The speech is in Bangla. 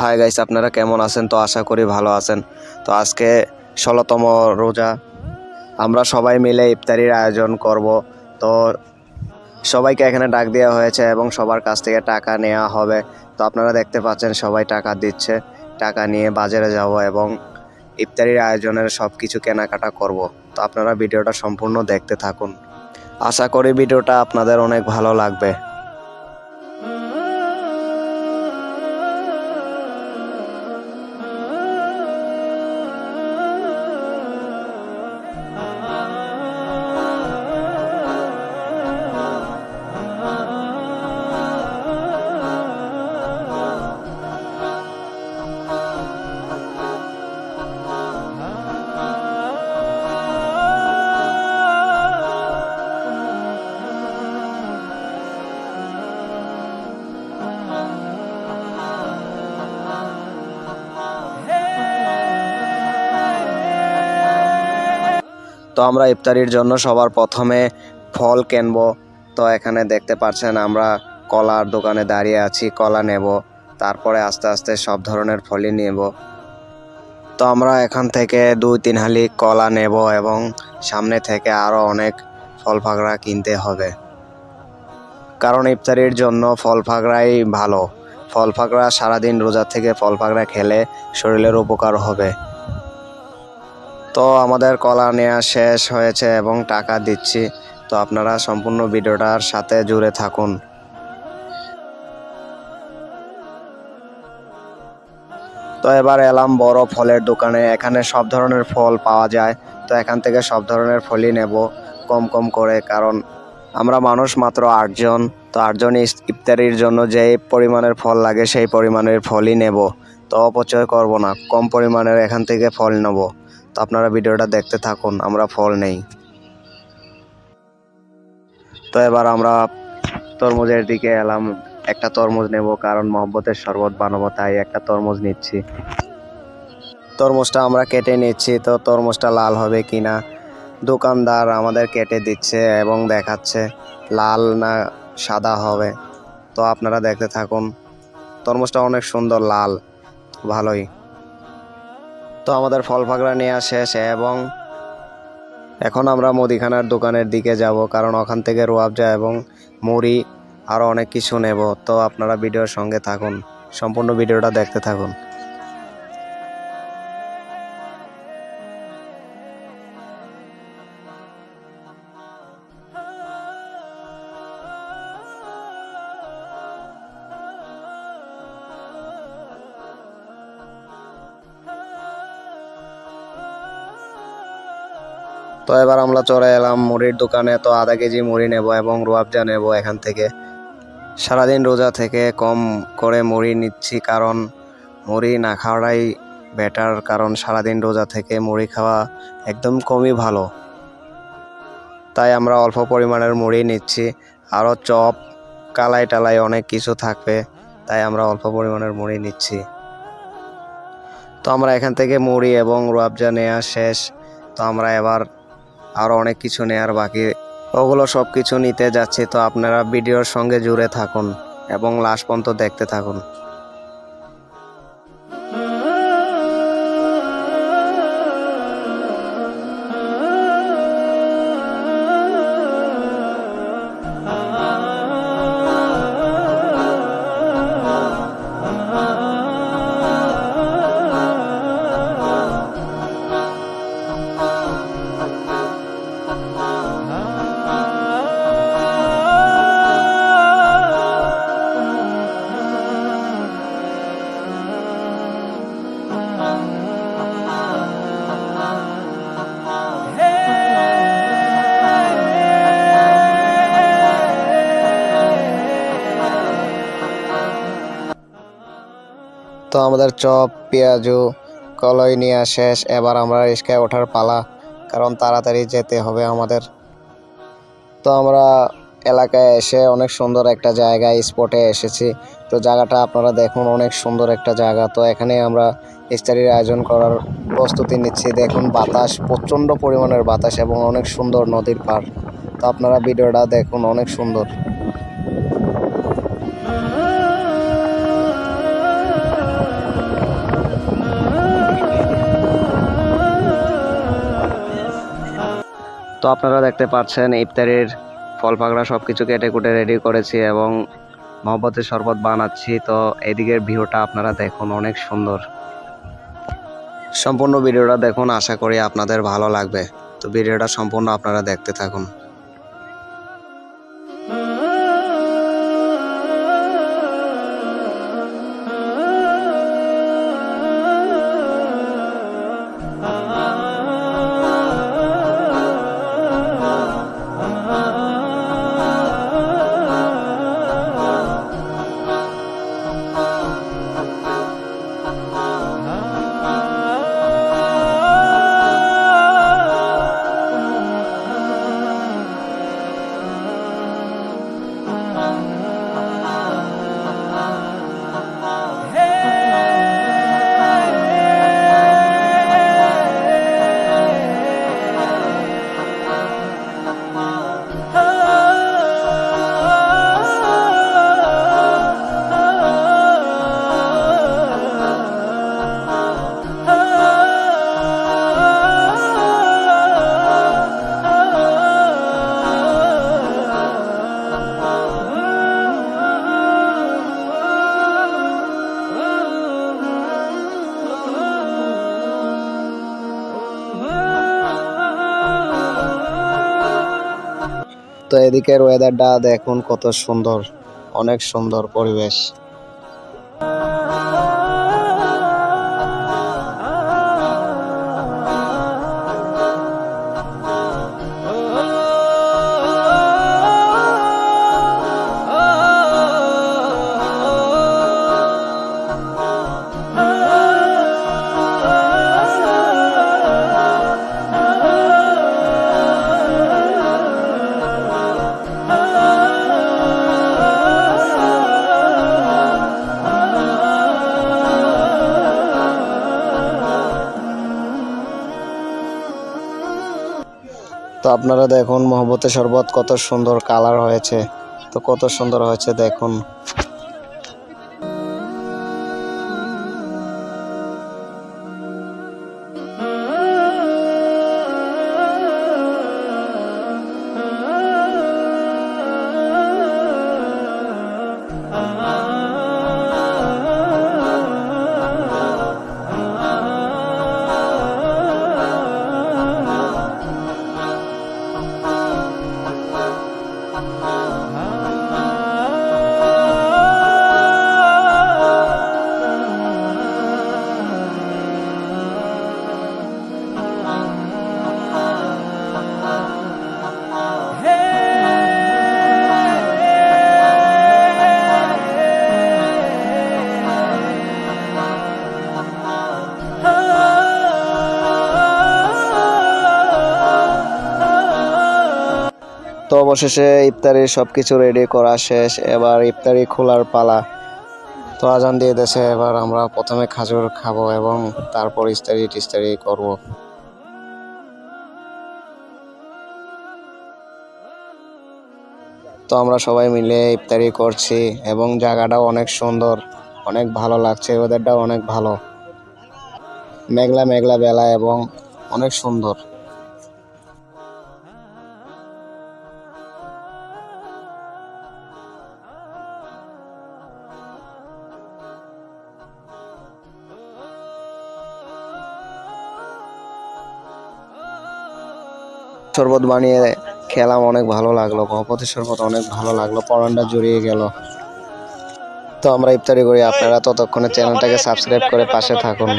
হাই গাইস আপনারা কেমন আছেন? তো আশা করি ভালো আছেন। তো আজকে ষোলোতম রোজা। আমরা সবাই মিলে ইফতারির আয়োজন করব। তো সবাইকে এখানে ডাক দেওয়া হয়েছে এবং সবার কাছ থেকে টাকা নেওয়া হবে। তো আপনারা দেখতে পাচ্ছেন সবাই টাকা দিচ্ছে। টাকা নিয়ে বাজারে যাব এবং ইফতারির আয়োজনের সব কিছু কেনাকাটা করব। তো আপনারা ভিডিওটা সম্পূর্ণ দেখতে থাকুন। আশা করি ভিডিওটা আপনাদের অনেক ভালো লাগবে। তো আমরা ইফতারির জন্য সবার প্রথমে ফল কিনবো। তো এখানে দেখতে পাচ্ছেন আমরা কলার দোকানে দাঁড়িয়ে আছি, কলা নেব। তারপরে আস্তে আস্তে সব ধরনের ফলই নেব। তো আমরা এখান থেকে দুই তিন হালি কলা নেব এবং সামনে থেকে আরও অনেক ফল ফাকড়া কিনতে হবে। কারণ ইফতারির জন্য ফল ফাকড়াই ভালো। ফল ফাকড়া সারাদিন রোজা থেকে ফল ফাকড়া খেলে শরীরের উপকার হবে। তো আমাদের কলা নেওয়া শেষ হয়েছে এবং টাকা দিচ্ছি। তো আপনারা সম্পূর্ণ ভিডিওটার সাথে জুড়ে থাকুন। তো এবার এলাম বড় ফলের দোকানে। এখানে সব ধরনের ফল পাওয়া যায়। তো এখান থেকে সব ধরনের ফলই নেব কম কম করে, কারণ আমরা মানুষ মাত্র আটজন। তো আটজন ইফতারির জন্য যে পরিমাণের ফল লাগে সেই পরিমাণের ফলই নেব। তো অপচয় করব না, কম পরিমাণের এখান থেকে ফল নেব। তো আপনারা ভিডিওটা দেখতে থাকুন, আমরা ফল নেই। তো এবার আমরা তরমুজের দিকে এলাম, একটা তরমুজ নেব কারণ মহব্বতের শরবত বানাবো, তাই একটা তরমুজ নিচ্ছি। তরমুজটা আমরা কেটে নিচ্ছি, তো তরমুজটা লাল হবে কি না দোকানদার আমাদের কেটে দিচ্ছে এবং দেখাচ্ছে, লাল না সাদা হবে। তো আপনারা দেখতে থাকুন, তরমুজটা অনেক সুন্দর লাল, ভালোই। তো আমাদের ফল ফাঁকড়া নেওয়া শেষ এবং এখন আমরা মুদিখানার দোকানের দিকে যাব, কারণ ওখান থেকে রোয়াবজা এবং মুড়ি আরও অনেক কিছু নেব। তো আপনারা ভিডিওর সঙ্গে থাকুন, সম্পূর্ণ ভিডিওটা দেখতে থাকুন। তো এবার আমরা চলে এলাম মুড়ির দোকানে। তো আধা কেজি মুড়ি নেব এবং রোয়াবজা নেব এখান থেকে। সারাদিন রোজা থেকে কম করে মুড়ি নিচ্ছি কারণ মুড়ি না খাওয়াটাই বেটার কারণ সারাদিন রোজা থেকে মুড়ি খাওয়া একদম কমই ভালো। তাই আমরা অল্প পরিমাণের মুড়ি নিচ্ছি। আরও চপ, কালাই টালাই অনেক কিছু থাকবে, তাই আমরা অল্প পরিমাণের মুড়ি নিচ্ছি। তো আমরা এখান থেকে মুড়ি এবং রোয়াবজা নেওয়া শেষ। তো আমরা এবার আরও অনেক কিছু নেয়ার বাকি। ওগুলো সব কিছু নিতে যাচ্ছে, তো আপনারা ভিডিওর সঙ্গে জুড়ে থাকুন এবং লাশ পর্যন্ত দেখতে থাকুন। আমাদের চপ, পেঁয়াজু, কলই নেওয়া শেষ। এবার আমরা রিস্কায় ওঠার পালা, কারণ তাড়াতাড়ি যেতে হবে আমাদের। তো আমরা এলাকায় এসে অনেক সুন্দর একটা জায়গায় স্পটে এসেছি। তো জায়গাটা আপনারা দেখুন, অনেক সুন্দর একটা জায়গা। তো এখানে আমরা ইফতারির আয়োজন করার প্রস্তুতি নিচ্ছি। দেখুন, বাতাস, প্রচণ্ড পরিমাণের বাতাস এবং অনেক সুন্দর নদীর পাড়। তো আপনারা ভিডিওটা দেখুন, অনেক সুন্দর। আপনারা দেখতে পাচ্ছেন ইফতারের ফল পাকড়া সব কিছু কেটে কুটে রেডি করেছি এবং মহব্বতের শরবত বানাচ্ছি। তো এদিকের ভিউটা আপনারা দেখুন, অনেক সুন্দর। সম্পূর্ণ ভিডিওটা দেখুন, আশা করি আপনাদের ভালো লাগবে। তো ভিডিওটা সম্পূর্ণ আপনারা দেখতে থাকুন। এদিকের ওয়েদারটা দেখুন কত সুন্দর অনেক সুন্দর পরিবেশ। তো আপনারা দেখুন মহব্বতের শরবত কত সুন্দর কালার হয়েছে। তো কত সুন্দর হয়েছে দেখুন। অবশেষে ইফতারি সব কিছু রেডি করা শেষ। এবার ইফতারি খোলার পালা। তো আজান দিয়ে দেশে এবার আমরা প্রথমে খাজুর খাব এবং তারপর ইস্তারি টিস্তারি করব। তো আমরা সবাই মিলে ইফতারি করছি এবং জায়গাটাও অনেক সুন্দর, অনেক ভালো লাগছে ওদেরটাও অনেক ভালো। মেঘলা মেঘলা বেলা এবং অনেক সুন্দর। শরবত বানিয়ে খেলাম, অনেক ভালো লাগল। গহপতি শরবত অনেক ভালো লাগল পরানটা জড়িয়ে গেল। তো আমরা ইফতারি করি, আপনারা ততক্ষণে চ্যানেলটাকে সাবস্ক্রাইব করে পাশে থাকুন।